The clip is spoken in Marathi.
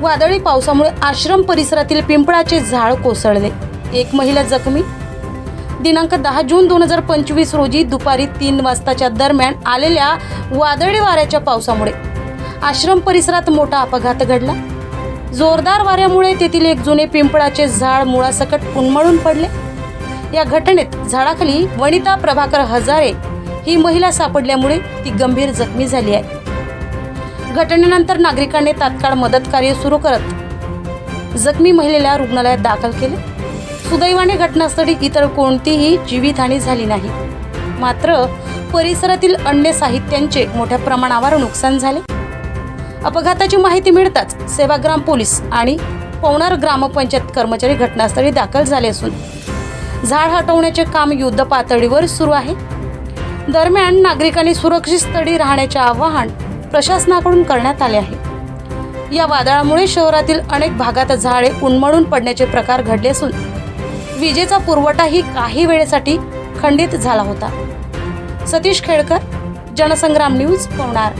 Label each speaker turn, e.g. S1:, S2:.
S1: वादळी पावसामुळे आश्रम परिसरातील पिंपळाचे झाड कोसळले. एक महिला जखमी. दिनांक दहा जून दोन हजार पंचवीस रोजी दुपारी तीन वाजताच्या दरम्यान आलेल्या वादळी वाऱ्याच्या पावसामुळे आश्रम परिसरात मोठा अपघात घडला. जोरदार वाऱ्यामुळे तेथील एक जुने पिंपळाचे झाड मुळासकट उन्मळून पडले. या घटनेत झाडाखाली वनिता प्रभाकर हजारे ही महिला सापडल्यामुळे ती गंभीर जखमी झाली आहे. घटनेनंतर नागरिकांनी तात्काळ मदत कार्य सुरू करत जखमी महिलेला रुग्णालयात दाखल केले. सुदैवाने घटनास्थळी इतर कोणतीही जीवितहानी झाली नाही. मात्र परिसरातील अन्य साहित्यांचे मोठ्या प्रमाणावर नुकसान झाले. अपघाताची माहिती मिळताच सेवाग्राम पोलीस आणि पवनार ग्रामपंचायत कर्मचारी घटनास्थळी दाखल झाले असून झाड हटवण्याचे काम युद्ध पातळीवर सुरू आहे. दरम्यान नागरिकांनी सुरक्षित स्थळी राहण्याचे आवाहन प्रशासनाकडून करण्यात आले आहे. या वादळामुळे शहरातील अनेक भागात झाडे उन्मळून पडण्याचे प्रकार घडले असून विजेचा पुरवठाही काही वेळेसाठी खंडित झाला होता. सतीश खेडकर जनसंग्राम न्यूज पवणार